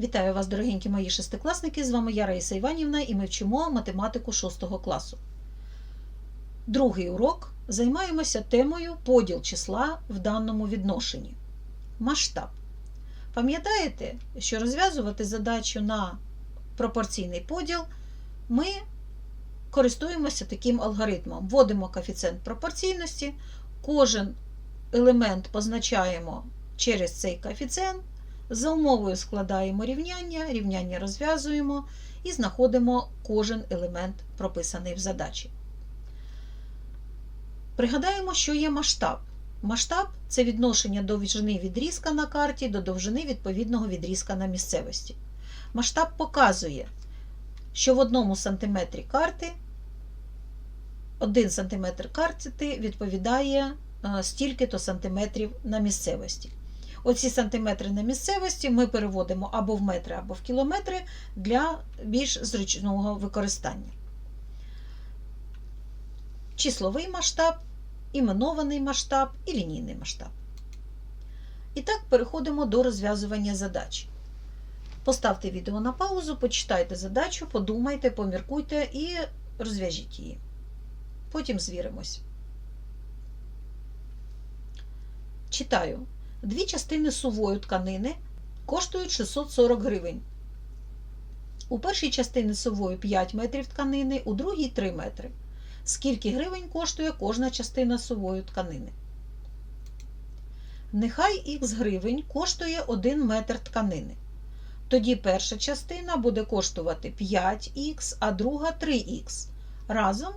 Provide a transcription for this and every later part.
Вітаю вас, дорогенькі мої шестикласники! З вами я Раїса Іванівна і ми вчимо математику 6 класу. Другий урок займаємося темою поділ числа в даному відношенні. Масштаб. Пам'ятаєте, що розв'язувати задачу на пропорційний поділ ми користуємося таким алгоритмом. Вводимо коефіцієнт пропорційності, кожен елемент позначаємо через цей коефіцієнт. За умовою складаємо рівняння, рівняння розв'язуємо і знаходимо кожен елемент, прописаний в задачі. Пригадаємо, що є масштаб. Масштаб це відношення довжини відрізка на карті до довжини відповідного відрізка на місцевості. Масштаб показує, що в одному сантиметрі карти 1 см карти відповідає стільки-то сантиметрів на місцевості. Оці сантиметри на місцевості ми переводимо або в метри, або в кілометри для більш зручного використання. Числовий масштаб, іменований масштаб і лінійний масштаб. І так, переходимо до розв'язування задач. Поставте відео на паузу, почитайте задачу, подумайте, поміркуйте і розв'яжіть її. Потім звіримось. Читаю. Дві частини сувої тканини коштують 640 гривень. У першій частині сувої 5 метрів тканини, у другій 3 метри. Скільки гривень коштує кожна частина сувої тканини? Нехай х гривень коштує 1 метр тканини. Тоді перша частина буде коштувати 5х, а друга 3х. Разом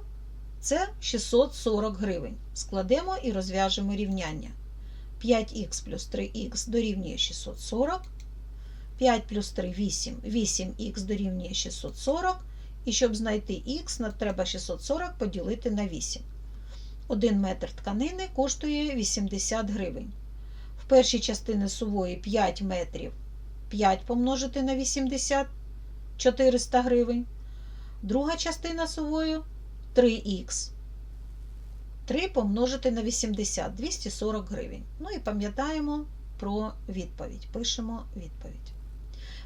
це 640 гривень. Складемо і розв'яжемо рівняння. 5х плюс 3х дорівнює 640. 5 плюс 3 8. 8х дорівнює 640. І щоб знайти х, нам треба 640 поділити на 8. 1 метр тканини коштує 80 гривень. В першій частині сувої 5 метрів 5 помножити на 80 400 гривень. Друга частина сувою 3х. 3 помножити на 80 240 гривень. Ну і пам'ятаємо про відповідь. Пишемо відповідь.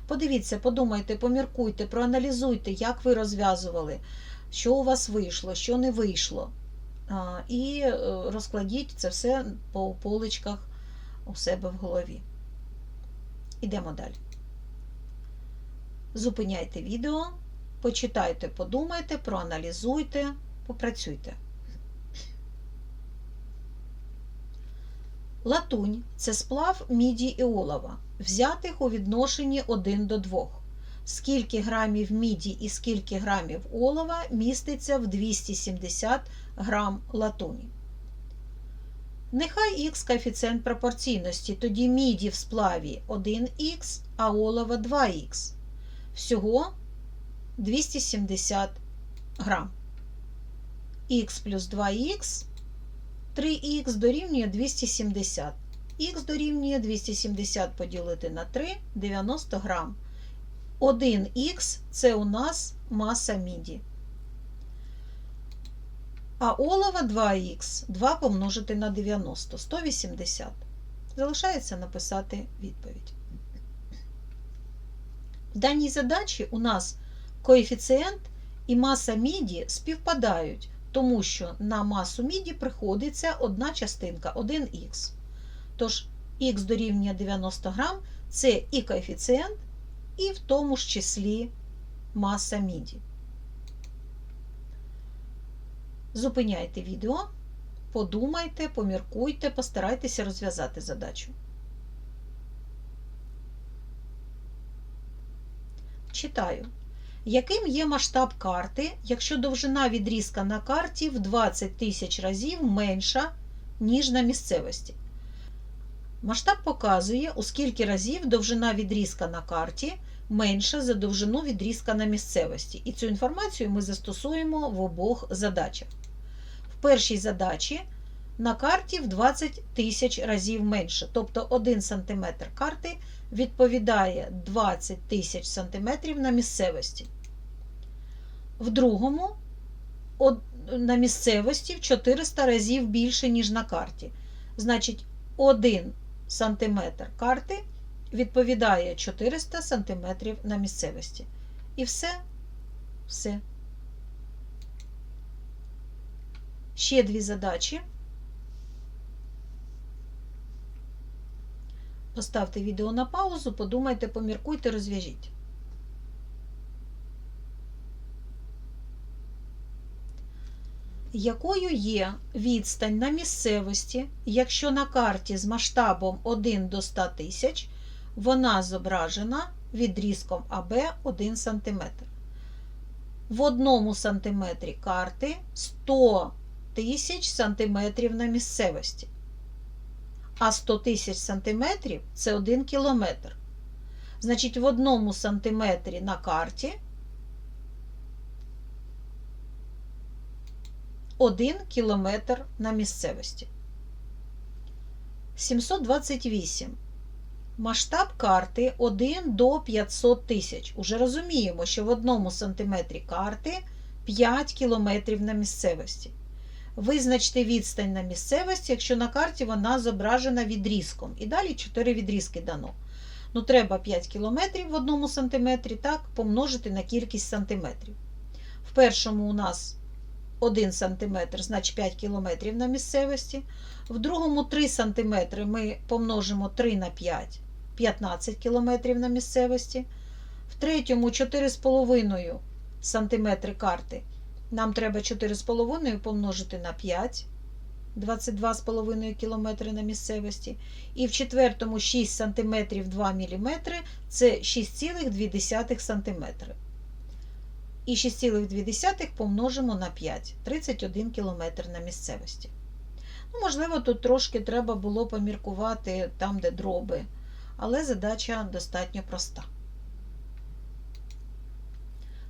Подивіться, подумайте, поміркуйте, проаналізуйте, як ви розв'язували, що у вас вийшло, що не вийшло. І розкладіть це все по поличках у себе в голові. Ідемо далі. Зупиняйте відео, почитайте, подумайте, проаналізуйте, попрацюйте. Латунь це сплав міді і олова, взятих у відношенні 1 до 2. Скільки грамів міді і скільки грамів олова міститься в 270 грам латуні. Нехай х коефіцієнт пропорційності, тоді міді в сплаві 1х, а олова 2х. Всього 270 грам. х плюс 2х 3х дорівнює 270. Х дорівнює 270 поділити на 3 90 грам. 1х це у нас маса міді. А олова 2х 2 помножити на 90 180. Залишається написати відповідь. В даній задачі у нас коефіцієнт і маса міді співпадають тому що на масу міді приходиться одна частинка 1х. Тож х дорівнює 90 грам це і коефіцієнт, і в тому ж числі маса міді. Зупиняйте відео, подумайте, поміркуйте, постарайтеся розв'язати задачу. Читаю. Яким є масштаб карти, якщо довжина відрізка на карті в 20 тисяч разів менша, ніж на місцевості? Масштаб показує, у скільки разів довжина відрізка на карті менша за довжину відрізка на місцевості. І цю інформацію ми застосуємо в обох задачах. В першій задачі на карті в 20 тисяч разів менше, тобто 1 см карти відповідає 20 тисяч сантиметрів на місцевості. В другому на місцевості в 400 разів більше, ніж на карті. Значить, 1 см карти відповідає 400 см на місцевості. І все. Все. Ще дві задачі. Поставте відео на паузу, подумайте, поміркуйте, розв'яжіть. Якою є відстань на місцевості, якщо на карті з масштабом 1 до 100 тисяч вона зображена відрізком АБ 1 см. В одному сантиметрі карти 100 тисяч сантиметрів на місцевості. А 100 тисяч сантиметрів це 1 кілометр. Значить, в одному сантиметрі на карті 1 кілометр на місцевості. 728. Масштаб карти 1 до 500 тисяч. Уже розуміємо, що в одному сантиметрі карти 5 кілометрів на місцевості. Визначте відстань на місцевості, якщо на карті вона зображена відрізком. І далі 4 відрізки дано. Ну, треба 5 кілометрів в одному сантиметрі, так, помножити на кількість сантиметрів. В першому у нас 1 см, значить 5 км на місцевості. В другому 3 см ми помножимо 3 на 5, 15 км на місцевості. В третьому 4,5 см карти. Нам треба 4,5 помножити на 5, 22,5 км на місцевості. І в четвертому 6 см 2 мм це 6,2 см. І 6,2 помножимо на 5, 31 км на місцевості. Ну, Можливо, тут трошки треба було поміркувати там, де дроби, але задача достатньо проста.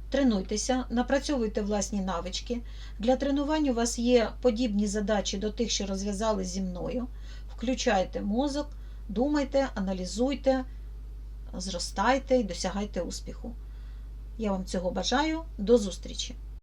Тренуйтеся, напрацьовуйте власні навички. Для тренувань у вас є подібні задачі до тих, що розв'язали зі мною. Включайте мозок, думайте, аналізуйте, зростайте і досягайте успіху. Я вам цього бажаю. До зустрічі!